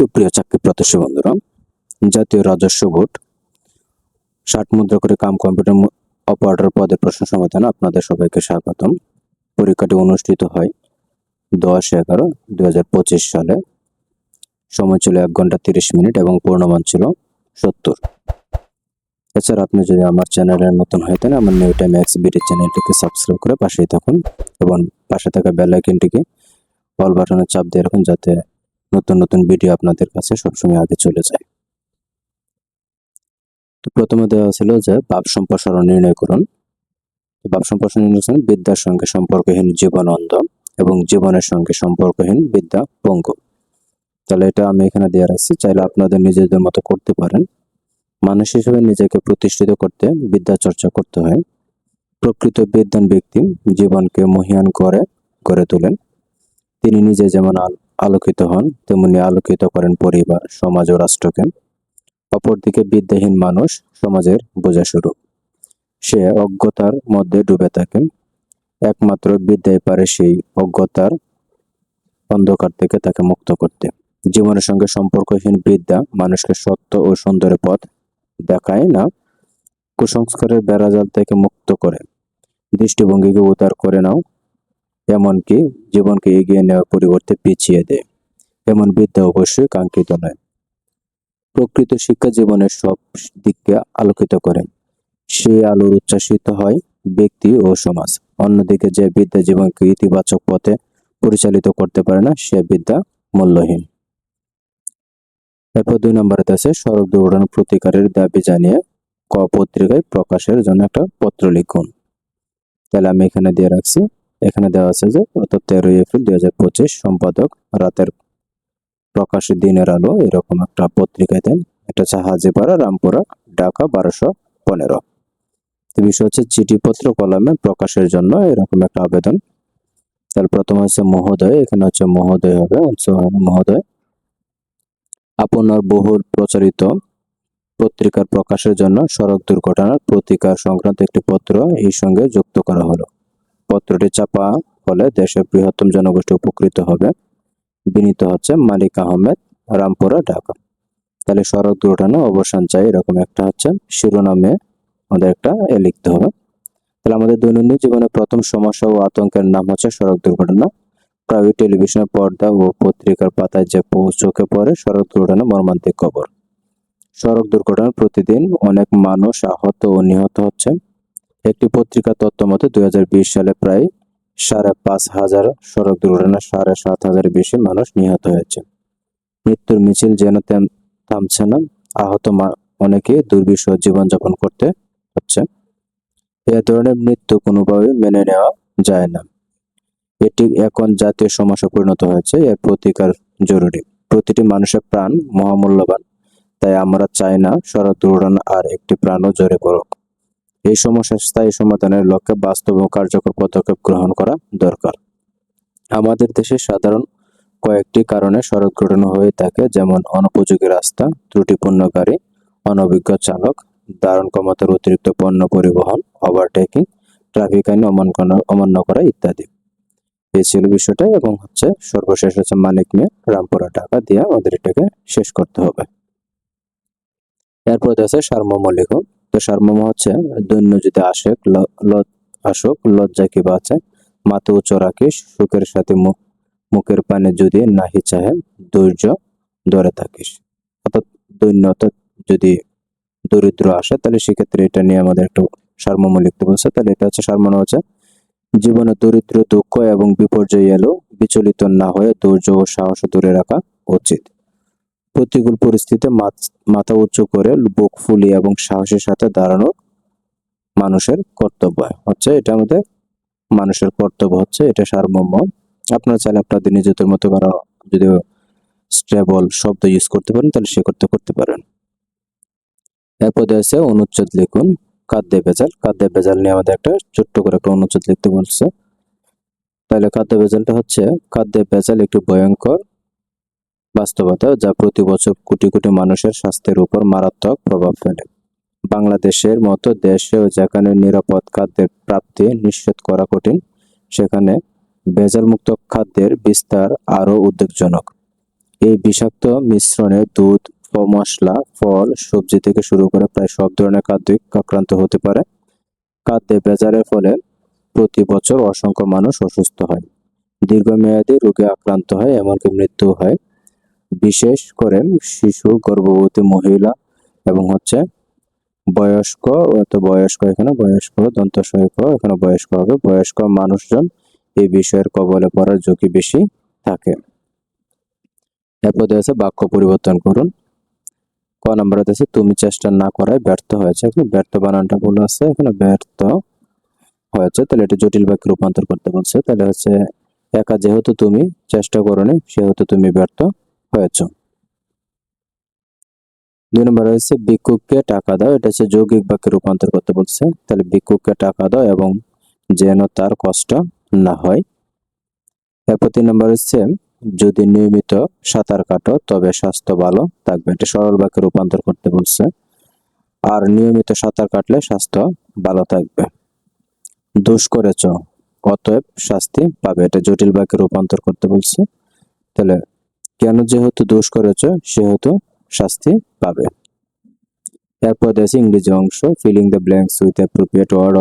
সুপ্রিয় চাকরি প্রত্যাশী বন্ধুরা, জাতীয় রাজস্ব বোর্ড, ষাট মুদ্রা করে কাম কম্পিউটার অপারেটর পদের প্রশ্ন সমাধানে আপনাদের সবাইকে স্বাগতম। পরীক্ষাটি অনুষ্ঠিত হয় দশ এগারো পঁচিশ সালে। সময় ছিল এক ঘণ্টা তিরিশ মিনিট এবং পূর্ণমান ছিল সত্তর। এছাড়া আপনি যদি আমার চ্যানেলে নতুন হয়ে থাকেন, আমার নিউ টাইম এক্স বিডি চ্যানেলটিকে সাবস্ক্রাইব করে পাশেই থাকুন এবং পাশে থাকা বেল আইকনটিকে অল বাটনে চাপ দিয়ে রাখুন যাতে নতুন নতুন ভিডিও আপনাদের কাছে সবসময় আগে চলে যায়। তো প্রথমে দেওয়া ছিল যে ভাব সম্প্রসারণ নির্ণয় করুন। ভাব সম্প্রসারণ নির্ণয় করুন, বিদ্যার সঙ্গে সম্পর্কহীন জীবন অন্ধ এবং জীবনের সঙ্গে সম্পর্কহীন বিদ্যা পঙ্গু। তাহলে এটা আমি এখানে দেওয়া রাখছি, চাইলে আপনাদের নিজেদের মতো করতে পারেন। মানুষ হিসেবে নিজেকে প্রতিষ্ঠিত করতে বিদ্যা চর্চা করতে হয়। প্রকৃত বিদ্যান ব্যক্তি জীবনকে মহিয়ান করে, গড়ে তোলেন। তিনি নিজে যেমন আল- আলোকিত হন, তেমনি আলোকিত করেন পরিবার, সমাজ ও রাষ্ট্রকে। অপরদিকে বিদ্যাহীন মানুষ সমাজের বোঝা শুরু সে অজ্ঞতার মধ্যে ডুবে থাকে। একমাত্র বিদ্যায় পারে সেই অজ্ঞতার অন্ধকার থেকে তাকে মুক্ত করতে। জীবনের সঙ্গে সম্পর্কহীন বিদ্যা মানুষকে সত্য ও সুন্দরের পথ দেখায় না, কুসংস্কারের বেড়াজাল থেকে মুক্ত করে। দৃষ্টিভঙ্গিকে উদার করে নাও। এমনকি জীবনকে এগিয়ে নেওয়ার পরিবর্তে পিছিয়ে দেয়। এমন বিদ্যা অবশ্যই কাঙ্ক্ষিত নয়। প্রকৃত শিক্ষা জীবনের সব দিককে আলোকিত করে। সেই আলোর উচ্ছ্বাসিত হয় ব্যক্তি ও সমাজ। অন্যদিকে যে বিদ্যা জীবনকে ইতিবাচক পথে পরিচালিত করতে পারে না, সে বিদ্যা মূল্যহীন। এরপর দুই নম্বরে আছে, সড়ক দুর্ঘটনা প্রতিকারের দাবি জানিয়ে ক পত্রিকায় প্রকাশের জন্য একটা পত্র লিখুন। তাহলে আমি এখানে দিয়ে রাখছি। এখানে দেওয়া আছে যে অর্থাৎ তেরোই এপ্রিল দুই হাজার পঁচিশ সম্পাদক রাতের প্রকাশের দিনের আলো এরকম একটা পত্রিকায় দেন। এটা হচ্ছে হাজিপাড়া, রামপুরা, ঢাকা, বারোশো পনেরো। তো বিষয় হচ্ছে চিঠিপত্র কলমে প্রকাশের জন্য এরকম একটা আবেদন। তাহলে প্রথম হচ্ছে মহোদয়, এখানে হচ্ছে মহোদয় হবে মহোদয়। আপনার বহুল প্রচারিত পত্রিকার প্রকাশের জন্য সড়ক দুর্ঘটনার প্রতিকার সংক্রান্ত একটি পত্র এই সঙ্গে যুক্ত করা হলো। পত্রটি চাপা হলে দেশের বৃহত্তম জনগোষ্ঠী উপকৃত হবে। বিনীত হচ্ছে মালিক আহমেদ, রামপুরা, ঢাকা। তাহলে সড়ক দুর্ঘটনা অবসান চাই, এরকম একটা হচ্ছে শিরোনামে আমাদের একটা এ লিখতে হবে। তাহলে আমাদের দৈনন্দিন জীবনে প্রথম সমস্যা ও আতঙ্কের নাম হচ্ছে সড়ক দুর্ঘটনা। প্রায় টেলিভিশনের পর্দা ও পত্রিকার পাতায় যে চোখে পড়ে, সড়ক দুর্ঘটনা মর্মান্তিক খবর। সড়ক দুর্ঘটনায় প্রতিদিন অনেক মানুষ আহত ও নিহত হচ্ছে একটি পত্রিকা তথ্য মতে, দুই হাজার বিশ সালে প্রায় সাড়ে পাঁচ হাজার সড়ক দুর্ঘটনায় সাড়ে সাত হাজারের বেশি মানুষ নিহত হয়েছে। মৃত্যুর মিছিল যেন থামছে না, আহত অনেকে দুর্বিষহ জীবনযাপন করতে হচ্ছে। এ ধরনের মৃত্যু কোনোভাবে মেনে নেওয়া যায় না। এটি এখন জাতীয় সমস্যা পরিণত হয়েছে, এর প্রতিকার জরুরি। প্রতিটি মানুষের প্রাণ মহামূল্যবান, তাই আমরা চাই না সড়ক দুর্ঘটনা আর একটি প্রাণও জড়ে পড়ুক। এই সমস্যার স্থায়ী সমাধানের লক্ষ্যে বাস্তব ও কার্যকর পদক্ষেপ গ্রহণ করা দরকার। আমাদের দেশে সাধারণ কয়েকটি কারণে সড়ক ঘটনা হয়ে থাকে, যেমন অনুপযোগী রাস্তা, ত্রুটিপূর্ণ গাড়ি, অনভিজ্ঞ চালক, ধারণ ক্ষমতার অতিরিক্ত পণ্য পরিবহন ওভারটেকিং ট্রাফিক আইন অমান্য করা- ইত্যাদি। এই ছিল বিষয়টা এবং হচ্ছে সর্বশেষ হচ্ছে মানিক মিয়া, রামপুরা টাকা দিয়ে আমাদের এটাকে শেষ করতে হবে। এরপর আছে সারমর্ম লিখো তো সারমর্ম হচ্ছে, দৈন্য যদি ল- আসুক, লজ্জা কি বাঁচে মাথা উঁচু রাখিস সুখের সাথে মুখ মুখের পানে যদি নাহি চাহে ধৈর্য ধরে থাকিস। অর্থাৎ দৈন্যতা যদি দরিদ্র আসে, তাহলে সেক্ষেত্রে এটা নিয়ে আমাদের একটু সারমর্ম লিখতে বলছে। তাহলে এটা হচ্ছে সারমর্ম হচ্ছে, জীবনে দরিদ্র, দুঃখ এবং বিপর্যয় এলো, বিচলিত না হয়ে ধৈর্য ও সাহস দূরে রাখা উচিত। প্রতিকূল পরিস্থিতিতে মাথ- উঁচু করে বুক ফুলিয়ে এবং সাহসের সাথে দাঁড়ানো মানুষের কর্তব্য। হচ্ছে এটা আমাদের মানুষের কর্তব্য হচ্ছে, এটা সারমর্ম। আপনারা চাইলে আপনাদের নিজেদের মতো করে যদি স্টেবল শব্দ ইউজ করতে পারেন, তাহলে সে করতে করতে পারেন। এরপর আছে অনুচ্ছেদ লিখুন খাদ্যে ভেজাল। খাদ্যে ভেজাল নিয়ে আমাদের একটা ছোট্ট করে একটা অনুচ্ছেদ লিখতে বলছে। তাহলে খাদ্য ভেজালটা হচ্ছে খাদ্যে ভেজাল একটি ভয়ঙ্কর বাস্তবতা যা প্রতি বছর কোটি কোটি মানুষের স্বাস্থ্যের উপর মারাত্মক প্রভাব ফেলে। বাংলাদেশের মতো দেশেও যেখানে নিরাপদ খাদ্যের প্রাপ্তি নিশ্চিত করা কঠিন, সেখানে ভেজালমুক্ত খাদ্যের বিস্তার আরও উদ্বেগজনক। এই বিষাক্ত মিশ্রণে দুধ, মশলা, ফল, সবজি থেকে শুরু করে প্রায় সব ধরনের খাদ্যই আক্রান্ত হতে পারে। খাদ্যে বেজারের ফলে প্রতি বছর অসংখ্য মানুষ অসুস্থ হয়। দীর্ঘমেয়াদী রোগে আক্রান্ত হয়, এমনকি মৃত্যু হয়। বিশেষ করে শিশু, গর্ভবতী মহিলা এবং হচ্ছে বয়স্ক, অত বয়স্ক এখানে, বয়স্ক দন্ত এখানে বয়স্ক হবে। বয়স্ক মানুষজন এই বিষয়ের কবলে পড়ার ঝুঁকি বেশি থাকে। এরপর আছে বাক্য পরিবর্তন করুন। ক নম্বরে আছে, তুমি চেষ্টা না করায় ব্যর্থ হয়েছে। এখানে ব্যর্থ বানানটা ভুল আছে, এখানে ব্যর্থ হয়েছে। তাহলে এটা জটিল বাক্যে রূপান্তর করতে বলছে। তাহলে হচ্ছে, একা যেহেতু তুমি চেষ্টা করনি, সেহেতু তুমি ব্যর্থ হয়েছ। দুই নম্বর হচ্ছে ভিক্ষুককে টাকা দাও। এটা হচ্ছে যৌগিক বাক্যে রূপান্তর করতে বলছে। তাহলে ভিক্ষুককে টাকা দাও এবং যেন তার কষ্ট না হয়। এরপর তিন নম্বর হচ্ছে, যদি নিয়মিত সাঁতার কাটো, তবে স্বাস্থ্য ভালো থাকবে। এটা সরল বাক্যে রূপান্তর করতে বলছে। আর নিয়মিত সাঁতার কাটলে স্বাস্থ্য ভালো থাকবে। দোষ করেছ, অতএব শাস্তি পাবে। এটা জটিল বাক্যে রূপান্তর করতে বলছে। তাহলে কেন যেহেতু দোষ করেছ, সেহেতু শাস্তি পাবে। এরপর আছে ইংরেজি অংশ filling the blanks with appropriate word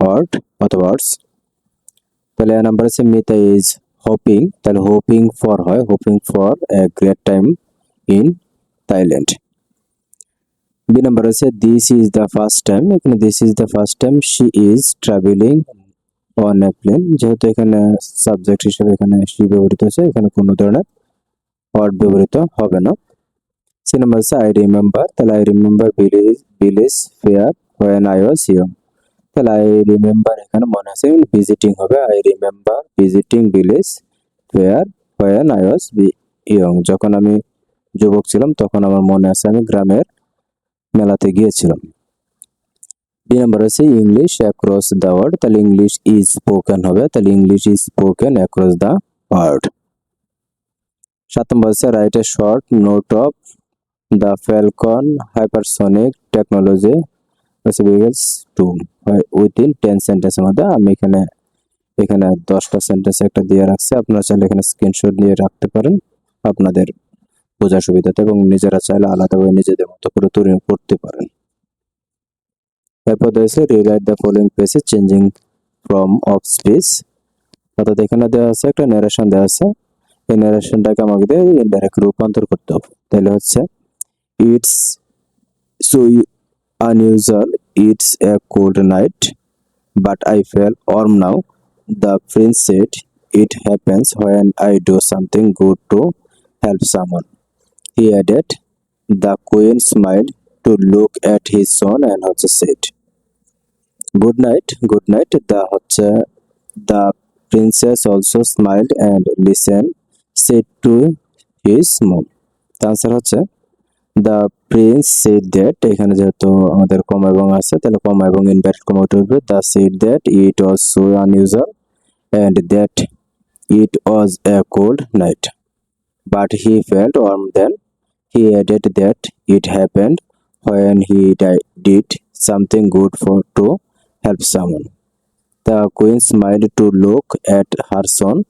word অথবা ওয়ার্ডস তাহলে এ নাম্বার আছে মিতা ইজ হোপিং তাহলে হোপিং ফর হয় hoping for a great time in Thailand B number আছে this is the first time এখানে this is the first time she is traveling on a plane যেহেতু এখানে subject হিসেবে এখানে she ব্যবহৃত হয়েছে, এখানে কোনো ধরনের ওয়ার্ড ব্যবহৃত হবে না। সি নাম্বার আছে আই রিমেম্বার তাহলে I remember village village fair when I was young তাহলে আই রিমেম্বার এখানে মনে আছে ভিজিটিং হবে। I remember visiting village fair when I was young যখন আমি যুবক ছিলাম, তখন আমার মনে আছে আমি গ্রামের মেলাতে গিয়েছিলাম। বি নম্বর আছে ইংলিশ অ্যাক্রস দ্য ওয়ার্ড তাহলে ইংলিশ ইজ স্পোকেন হবে। তাহলে English is spoken across the world সাত নম্বর হচ্ছে write a short note of the falcon hypersonic technology variables to within ten সেন্টেন্সের মধ্যে আমি এখানে এখানে দশটা সেন্টেন্স একটা দিয়ে রাখছি। আপনারা চাইলে এখানে স্ক্রিনশট নিয়ে রাখতে পারেন আপনাদের বোঝার সুবিধাতে এবং নিজেরা চাইলে আলাদাভাবে নিজেদের মতো করে তৈরি করতে পারেন। এরপর রয়েছে রিলাইট দ্য ফলোইং পেজে চেঞ্জিং ফ্রম অফ স্পেস অর্থাৎ এখানে দেওয়া আছে, একটা ন্যারেশন দেওয়া আছে। এই ন্যারেশনটাকে আমাকে দিয়ে ইনডাইরেক্ট রূপান্তর করতে হবে তাহলে হচ্ছে it's so unusual. It's a cold night, but I feel warm now. The prince said, It happens when I do something good to help someone. He added, The queen smiled to look at his son and হচ্ছে said, Good night, good night. The হচ্ছে the princess also smiled and listened, said to his mom. The answer হচ্ছে the prince said that এখানে যেহেতু আমাদের কমা এবং আছে, তাহলে কমা এবং ইনভার্টেড কমা উঠবে the said that it was so unusual and that it was a cold night but he felt warm then he added that it happened when he di- did something good for, to help someone. The queen smiled to look at her son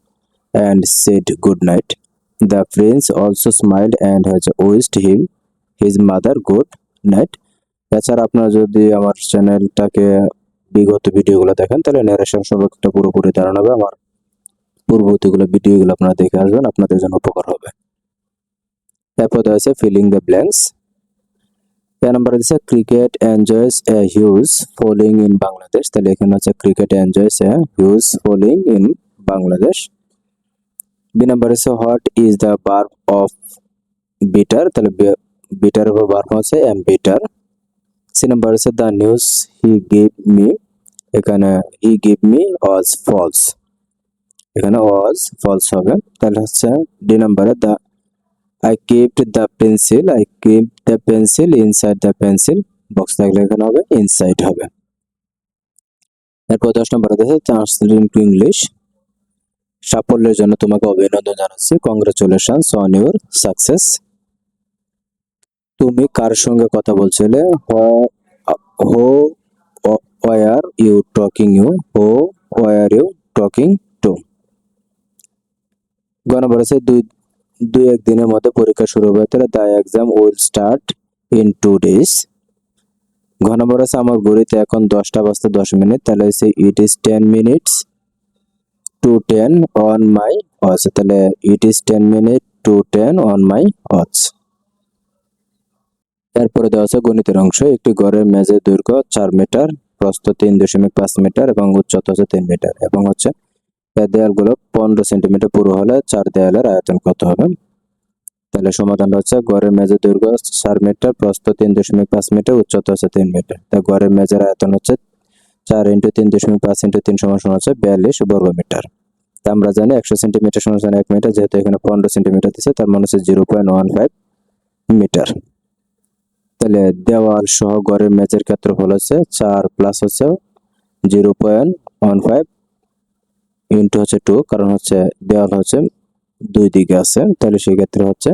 and said good night. The prince also smiled and has wished him his mother good night. এছাড়া আপনারা যদি আমার চ্যানেলটাকে বিগত ভিডিওগুলো দেখেন, তাহলে narration সম্পর্কে পুরোপুরি ধারণা হবে। আমার পূর্ববর্তীগুলো ভিডিওগুলো আপনারা দেখে আসবেন, আপনাদের জন্য উপকার হবে। এরপর দেওয়া আছে filling the blanks A number দিচ্ছে cricket enjoys a huge following in Bangladesh তাহলে এখানে হচ্ছে cricket enjoys a huge following in Bangladesh B number হচ্ছে what is the verb of bitter তাহলে বিটার উপর বার্ব হচ্ছে এম বিটার সি নাম্বার হচ্ছে the news he give me এখানে he give me was false এখানে was false হবে। তাহলে হচ্ছে ডি নাম্বারে the I kept the pencil. I kept the pencil inside the pencil box থাকলে এখানে হবে ইনসাইড হবে। এরপর দশ নম্বর আছে ট্রান্সলেটিং টু ইংলিশ সাফল্যের জন্য তোমাকে অভিনন্দন জানাচ্ছি। কংগ্রেচুলেশনস অন ইউর সাকসেস তুমি কার সঙ্গে কথা বলছিলে? Who were you talking you who were you talking to গ নম্বর দুই দুই এক দিনের মধ্যে পরীক্ষা শুরু হবে, তাহলে the exam will start in two days ঘ নম্বর আমার ঘড়িতে এখন দশটা বাজতে দশ মিনিট, তাহলে হচ্ছে it is ten minutes to ten on my watch তাহলে it is ten minute to ten on my watch এরপরে দেওয়া আছে গণিতের অংশ। একটি ঘরের মেঝের দৈর্ঘ্য চার মিটার, প্রস্থ তিন দশমিক পাঁচ মিটার এবং উচ্চতা হচ্ছে তিন মিটার এবং হচ্ছে দেয়ালগুলো পনেরো সেন্টিমিটার পুরো হলে চার দেয়ালের আয়তন কত হবে? তাহলে সমাধান হচ্ছে ঘরের মেঝের দৈর্ঘ্য চার মিটার, প্রস্থ তিন দশমিক পাঁচ মিটার, উচ্চতা হচ্ছে তিন মিটার। তাই ঘরের মেঝের আয়তন হচ্ছে চার ইন্টু তিন দশমিক পাঁচ ইন্টু তিন সমান সমান হচ্ছে বিয়াল্লিশ বর্গ মিটার। তা আমরা জানি একশো সেন্টিমিটার সমান সমান এক মিটার, যেহেতু এখানে পনেরো সেন্টিমিটার দিচ্ছে তার মানে হচ্ছে zero point one five meter. তাহলে দেওয়াল সহ ঘরের মেঝের ক্ষেত্রফল হচ্ছে চার প্লাস হচ্ছে zero point one five into হচ্ছে টু কারণ হচ্ছে দেওয়াল হচ্ছে দুই দিকে আছে। তাহলে সেই ক্ষেত্রে হচ্ছে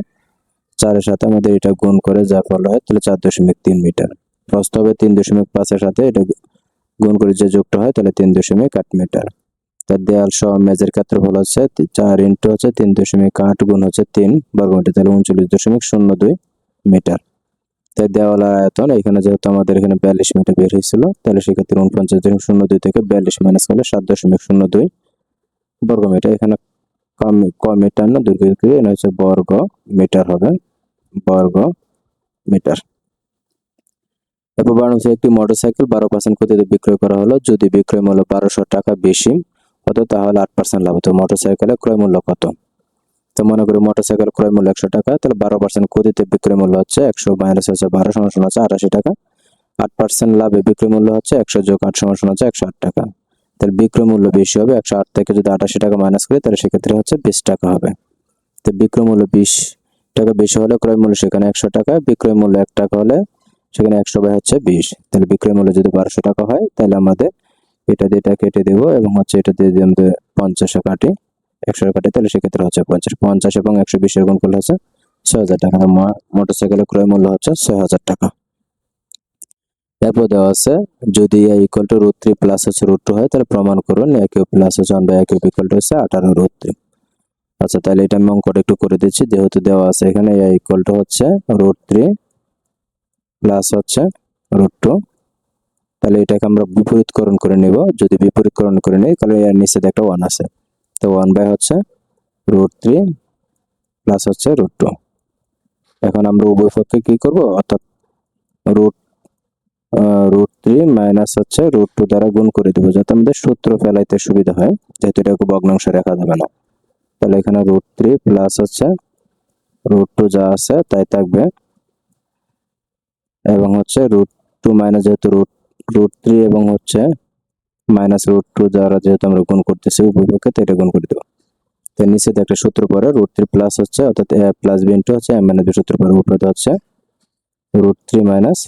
চারের সাথে আমাদের এটা গুণ করে যা ফল হয়, তাহলে চার দশমিক তিন মিটার। প্রস্থ হবে তিন দশমিক পাঁচের সাথে, এটা গুণ করে যে যুক্ত হয়, তাহলে তিন দশমিক আট মিটার। তার দেয়াল সহ মেজের ক্ষেত্রফল হচ্ছে চার ইন্টু হচ্ছে তিন দশমিক আট গুণ হচ্ছে তিন বর্গমিটার, তাহলে উনচল্লিশ দশমিক শূন্য দুই মিটার। তাই দেওয়াল আয়তন এখানে যেহেতু আমাদের এখানে বিয়াল্লিশ মিটার বের হয়েছিল, তাহলে সেক্ষেত্রে উনপঞ্চাশ দশমিক শূন্য দুই থেকে বিয়াল্লিশ মাইনাস করলে সাত দশমিক শূন্য দুই বর্গমিটার। এখানে কম কম মিটার না এটা হচ্ছে বর্গ মিটার হবে, বর্গ মিটার। তারপর বারো একটি মোটরসাইকেল, বারো পার্সেন্ট ক্ষতিতে বিক্রয় করা হলো। যদি বিক্রয় মূল্য বারোশো টাকা বেশি হতো, তাহলে আট পার্সেন্ট লাভ হতো। মোটরসাইকেলের ক্রয় মূল্য কত? তো মনে করি মোটরসাইকেল ক্রয় মূল্য একশো টাকা, তাহলে বারো পার্সেন্ট ক্ষতিতে বিক্রয় মূল্য হচ্ছে একশো মাইনাস হচ্ছে বারো, সমান হচ্ছে আটাশি টাকা। আট পার্সেন্ট লাভে বিক্রয় মূল্য হচ্ছে একশো যোগ আট, সমান হচ্ছে একশো আট টাকা। তাহলে বিক্রয় মূল্য বেশি হবে, একশো আট থেকে যদি আটাশি টাকা মাইনাস করি, তাহলে সেক্ষেত্রে হচ্ছে বিশ টাকা হবে। তো বিক্রয় মূল্য বিশ টাকা বেশি হলে ক্রয় মূল্য সেখানে একশো টাকা, বিক্রয় মূল্য এক টাকা হলে সেখানে একশো বাই হচ্ছে বিশ। তাহলে বিক্রয় মূল্য যদি বারোশো টাকা হয়, তাহলে আমাদের এটা দিয়ে এটা কেটে দেবো এবং হচ্ছে এটা দিয়ে যদি আমাদের পঞ্চাশে কাটি একশো কাটি, তাহলে সেক্ষেত্রে হচ্ছে পঞ্চাশ। পঞ্চাশ এবং একশো বিশের গুণ করলে হচ্ছে ছয় হাজার টাকা। মোটর সাইকেলের ক্রয় মূল্য হচ্ছে ছয় হাজার টাকা। এরপর দেওয়া আছে, যদি A equal to root three plus হচ্ছে রুট টু হয়, তাহলে প্রমাণ করুন এ কিউ প্লাস হচ্ছে one by A cube equal to হচ্ছে আঠারো রুট থ্রি আচ্ছা তাহলে এটা আমি অঙ্কটা একটু করে দিচ্ছি। যেহেতু দেওয়া আছে এখানে এ ইকুয়াল টু হচ্ছে রুট থ্রি প্লাস হচ্ছে রুট টু তাহলে এটাকে আমরা বিপরীতকরণ করে নিব। যদি বিপরীতকরণ করে নিই, তাহলে এর নিচে একটা ওয়ান আছে। তো ওয়ান বাই হচ্ছে রুট থ্রি প্লাস হচ্ছে রুট টু এখন আমরা উভয় পক্ষে কী করব? অর্থাৎ রুট রুট থ্রি মাইনাস হচ্ছে রুট টু দ্বারা গুণ করে দেবো, যাতে আমাদের সূত্র ফেলাইতে সুবিধা হয়। যেহেতু এটাকে ভগ্নাংশ রেখা যাবে না। তাহলে এখানে রুট থ্রি প্লাস হচ্ছে রুট টু যা আছে, তাই থাকবে এবং হচ্ছে রুট টু মাইনাস যেহেতু রুট রুট থ্রি এবং হচ্ছে মাইনাস রুট টু দ্বারা যেহেতু আমরা গুণ করতেছি উভয় পক্ষে তো এটা গুণ করে দেবো। তো নিচে তো একটা সূত্র পরে রুট থ্রি প্লাস হচ্ছে, অর্থাৎ এ প্লাস বি ইন্টু হচ্ছে এম দুই সূত্র পরে উপরে হচ্ছে root three minus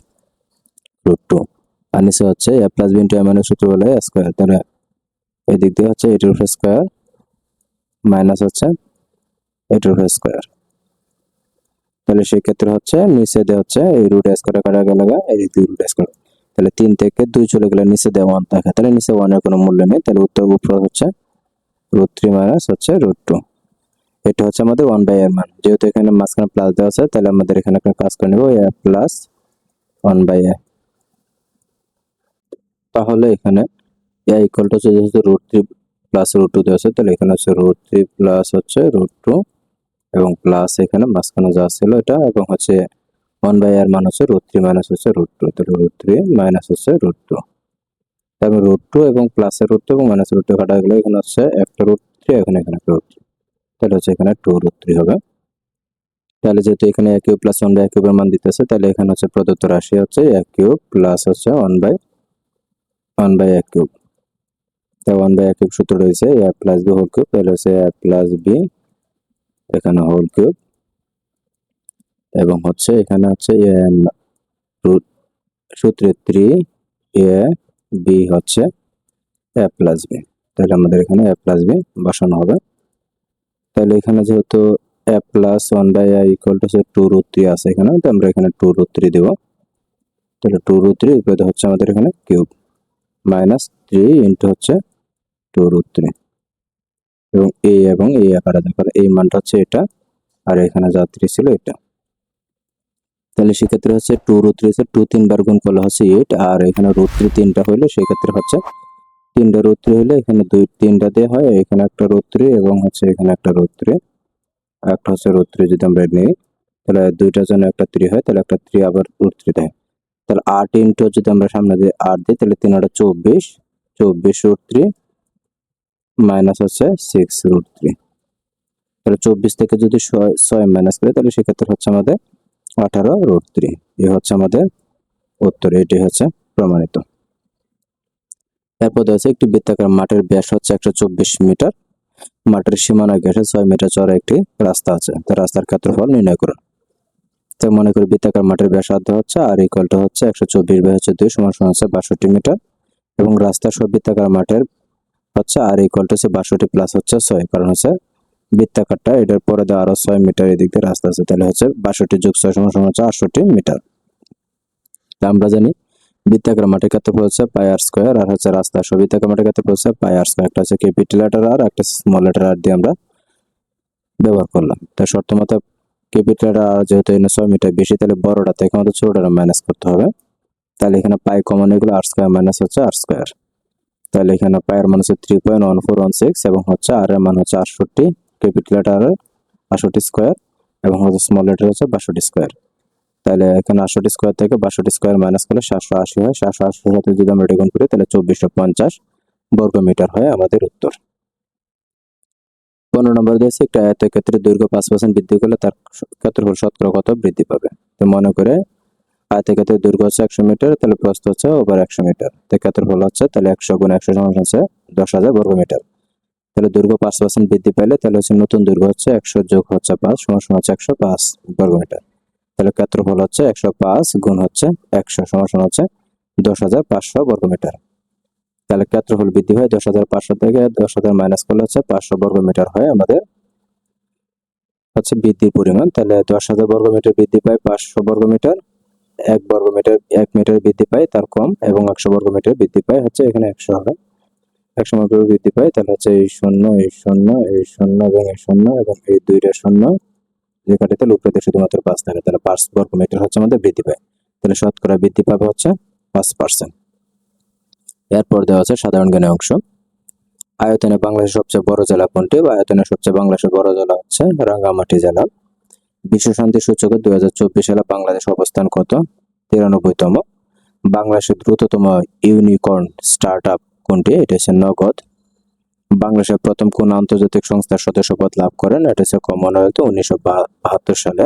root two আর নিচে হচ্ছে A plus B into M মানে সূত্র বলে স্কোয়ার তাহলে এদিক দিয়ে হচ্ছে এটির উপরে স্কোয়ার মাইনাস হচ্ছে এটির উপরে স্কোয়ার তাহলে সেই ক্ষেত্রে হচ্ছে নিচে দিয়ে হচ্ছে এই রুট স্কোয়ার কাটা গেল এই দুই রুট স্কোয়ার তাহলে তিন থেকে দুই চলে গেলে নিচে দেওয়া ওয়ান থাকে। তাহলে নিচে ওয়ানের কোনো মূল্য নেই। তাহলে উত্তর উপরে হচ্ছে রুট থ্রি মাইনাস হচ্ছে রুট টু এটা হচ্ছে আমাদের ওয়ান বাই এর মান। যেহেতু এখানে মাঝখানে প্লাস দেওয়া আছে, তাহলে আমাদের এখানে একটা কাজ করে নেব A plus one by A তাহলে এখানে এ ইকুয়াল টু হচ্ছে যেহেতু root three plus root two দেওয়া আছে, তাহলে এখানে হচ্ছে রুট থ্রি প্লাস হচ্ছে রুট টু এবং প্লাস এখানে মাঝখানে যা ছিল এটা এবং হচ্ছে ওয়ান বাই আর মান হচ্ছে রুট থ্রি মাইনাস হচ্ছে রুট টু তাহলে রুট থ্রি মাইনাস হচ্ছে রুট টু তারপর রুট টু এবং প্লাসের রুট টু এবং মাইনাস রুট টু কাটা গেলে এখানে হচ্ছে একটা রুট থ্রি এখানে এখানে একটা রুট থ্রি তাহলে হচ্ছে এখানে টু রুট থ্রি হবে। তাহলে যেহেতু এখানে এক কিউব প্লাস ওয়ান বাই এক কিউবের মান দিতেছে, তাহলে এখানে হচ্ছে প্রদত্ত রাশি হচ্ছে এক কিউব প্লাস হচ্ছে ওয়ান বাই ওয়ান বাই এক কিউব তাই ওয়ান বাই এক কিউব সূত্র রয়েছে A plus B whole cube তাহলে হচ্ছে এ প্লাস বি এখানে হোল কিউব এবং হচ্ছে এখানে হচ্ছে সূত্রে থ্রি এ বি হচ্ছে এ প্লাস বি তাহলে আমাদের এখানে এ প্লাস বি বসানো হবে। তাহলে এখানে যেহেতু A plus one by A equal to হচ্ছে টু রুট থ্রি আছে এখানে, তো আমরা এখানে টু রুট থ্রি দেবো। তাহলে টু রুট থ্রি উপরে হচ্ছে আমাদের এখানে কিউব মাইনাস থ্রি ইন্টু হচ্ছে টু রুট থ্রি এবং এ এবং এ আকারে। দেখার এই মানটা হচ্ছে এটা, আর এখানে যাত্রী ছিল এটা। তাহলে সেক্ষেত্রে হচ্ছে টু রুট থ্রি টু তিনবার গুণ করলে হচ্ছে এইট আর এখানে রুট থ্রি তিনটা হইলে সেক্ষেত্রে হচ্ছে তিনটা রুট থ্রি হলে এখানে দুই, তিনটা দিয়ে হয়, এখানে একটা রুট থ্রি এবং হচ্ছে এখানে একটা রুট থ্রি একটা হচ্ছে রুট থ্রি যদি আমরা নিই, তাহলে দুইটার জন্য একটা থ্রি হয়, তাহলে একটা থ্রি আবার রুট থ্রি দেয়। তাহলে আট ইন্টু যদি আমরা সামনে দিয়ে আট দিই, তাহলে তিন আটা চব্বিশ চব্বিশ রুট থ্রি মাইনাস হচ্ছে সিক্স রুট থ্রি তাহলে চব্বিশ থেকে যদি ছয় মাইনাস করি, তাহলে সেক্ষেত্রে হচ্ছে আমাদের আঠারো রুট থ্রি এ হচ্ছে আমাদের উত্তর এটি হচ্ছে প্রমাণিত। এরপর হচ্ছে একটি বৃত্তাকার মাঠের ব্যাস হচ্ছে একশো চব্বিশ মিটার। মাঠের সীমানা ঘেঁষে ছয় মিটার চড়া একটি রাস্তা আছে। তো রাস্তার ক্ষেত্রফল নির্ণয় করুন। তো মনে করি বৃত্তাকার মাঠের ব্যাসার্ধ হচ্ছে আর ইকুয়ালটা হচ্ছে একশো চব্বিশ বাই হচ্ছে দুই সমান সমান হচ্ছে বাষট্টি মিটার। এবং রাস্তার সব বৃত্তাকার মাঠের হচ্ছে আর ইকুয়ালটা হচ্ছে বাষট্টি প্লাস হচ্ছে ছয়। কারণ হচ্ছে বৃত্তাকারটা এটার পরে দেওয়া আরও ছয় মিটার এদিক দিয়ে রাস্তা আছে। তাহলে হচ্ছে বাষট্টি যোগ ছয় সমান সমান হচ্ছে আটষট্টি মিটার তা আমরা জানি বৃত্তাকার মাঠের হচ্ছে পাই আর স্কোয়ার আর হচ্ছে রাস্তা সব বৃত্তাকার মাঠের হচ্ছে পাই আর স্কোয়ার একটা হচ্ছে ক্যাপিটাল লেটার আর একটা স্মল লেটার আর দিয়ে আমরা ব্যবহার করলাম। তো শর্ত মতো ক্যাপিটাল আর যেহেতু এখানে ছয় মিটার বেশি, তাহলে বড়টা থেকে আমাদের ছোটটা মাইনাস করতে হবে। তাহলে এখানে পাই কমন এগুলো আর স্কোয়ার মাইনাস হচ্ছে আর স্কোয়ার তাহলে এখানে পায়ের মান হচ্ছে three point one four one six এবং হচ্ছে আর এর মান হচ্ছে আটষট্টি ক্যাপিটাল লেটার আটষট্টি স্কোয়ার এবং হচ্ছে স্মল লেটার হচ্ছে বাষট্টি স্কোয়ার তাহলে এখানে আটষট্টি স্কোয়ার থেকে বাষট্টি স্কোয়ার মাইনাস করলে সাতশো আশি হয়। সাতশো আশির সাথে যদি আমরা গুণ করি, তাহলে চব্বিশশো পঞ্চাশ বর্গ মিটার হয় আমাদের উত্তর। পনেরো নম্বর দিয়েছে, একটা আয়তক্ষেত্রের দৈর্ঘ্য পাঁচ পার্সেন্ট বৃদ্ধি করলে তার ক্ষেত্রফল শতকরা কত বৃদ্ধি পাবে। তো মনে করে আয়তক্ষেত্রের দৈর্ঘ্য হচ্ছে একশো মিটার, তাহলে প্রস্থ হচ্ছে ওভার একশো মিটার। তো ক্ষেত্রফল হচ্ছে, তাহলে একশো গুণ একশো সমান হচ্ছে দশ হাজার বর্গ মিটার। তাহলে দৈর্ঘ্য পাঁচ পার্সেন্ট বৃদ্ধি পাইলে তাহলে হচ্ছে নতুন দৈর্ঘ্য হচ্ছে একশো যোগ হচ্ছে পাঁচ সমান সমান হচ্ছে একশো পাঁচ বর্গ মিটার। তাহলে ক্ষেত্রফল হচ্ছে একশো পাঁচ গুণ হচ্ছে একশো সমান হচ্ছে দশ হাজার পাঁচশো বর্গ মিটার। তাহলে ক্ষেত্রফল বৃদ্ধি হয় দশ হাজার পাঁচশো থেকে দশ হাজার মাইনাস করলে হচ্ছে পাঁচশো বর্গ মিটার হয় আমাদের হচ্ছে বৃদ্ধির পরিমাণ। তাহলে দশ হাজার বর্গ মিটার বৃদ্ধি পায় পাঁচশো বর্গ মিটার। এক বর্গ মিটার এক মিটার বৃদ্ধি পায়, তার কম, এবং একশো বর্গ মিটার বৃদ্ধি পায়, হচ্ছে এখানে একশো হবে। একশো মিটার বৃদ্ধি পায়, তাহলে হচ্ছে এই শূন্য এই শূন্য এই শূন্য, এবং এই শূন্য, এবং এই দুইটা শূন্য, যে কাটিতে উপরেতে শুধুমাত্র পাঁচ থাকে, তাহলে পাঁচ বর্গ মিটার হচ্ছে আমাদের বৃদ্ধি পায়। তাহলে শতকরা বৃদ্ধি পাবে হচ্ছে পাঁচ পার্সেন্ট। এরপর দেওয়া আছে সাধারণ জ্ঞানের অংশ। আয়তনে বাংলাদেশের সবচেয়ে বড় জেলা কোনটি? বা আয়তনে সবচেয়ে বাংলাদেশের বড় জেলা হচ্ছে রাঙ্গামাটি জেলা। বিশ্ব শান্তি সূচকে দুই হাজার চব্বিশ সালে বাংলাদেশ অবস্থান কত? তিরানব্বইতম। বাংলাদেশের দ্রুততম ইউনিকর্ন স্টার্ট আপ কোনটি? এটা হচ্ছে নগদ। বাংলাদেশের প্রথম কোন আন্তর্জাতিক সংস্থার সদস্যপদ লাভ করেন? এটা হচ্ছে কমনওয়েলথ, উনিশশো বাহাত্তর সালে।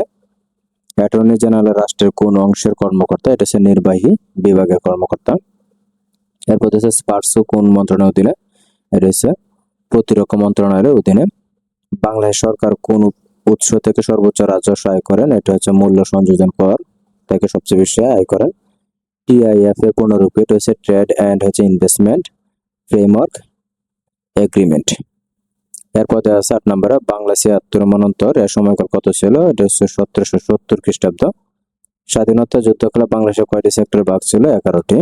অ্যাটর্নি জেনারেল রাষ্ট্রের কোন অংশের কর্মকর্তা? এটা হচ্ছে নির্বাহী বিভাগের কর্মকর্তা। এরপর হচ্ছে স্পার্সো কোন মন্ত্রণালয়ের অধীনে? এটা হচ্ছে প্রতিরক্ষা মন্ত্রণালয়ের অধীনে। বাংলাদেশ সরকার কোন উৎস থেকে সর্বোচ্চ রাজস্ব আয় করেন, এটা হচ্ছে মূল্য সংযোজন কর থেকে সবচেয়ে বেশি আয় করেন। টিআইএফ এর পুনরূপ এটা হচ্ছে ট্রেড অ্যান্ড হচ্ছে ইনভেস্টমেন্ট ফ্রেমওয়ার্ক এগ্রিমেন্ট। এরপর দেওয়া আছে আট নম্বরে বাংলা ছিয়াত্তর মনন্তর এর সময়কাল কত ছিল? এটা হচ্ছে সতেরোশো সত্তর খ্রিস্টাব্দ। স্বাধীনতা যুদ্ধকালে বাংলাদেশে কয়টি সেক্টর ভাগ ছিল? এগারোটি।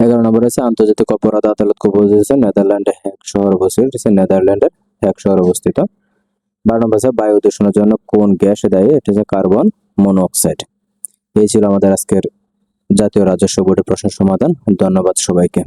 এগারো নম্বর আছে আন্তর্জাতিক অপরাধ আদালত দিয়েছে নেদারল্যান্ডে হ্যাক শহর অবস্থিত নেদারল্যান্ডের হ্যাক শহর অবস্থিত। বারো নম্বর বায়ু দূষণের জন্য কোন গ্যাস দেয়? এটা হচ্ছে কার্বন মনোঅক্সাইড এই ছিল আমাদের আজকের জাতীয় রাজস্ব বোর্ডের প্রশ্ন সমাধান। ধন্যবাদ সবাইকে।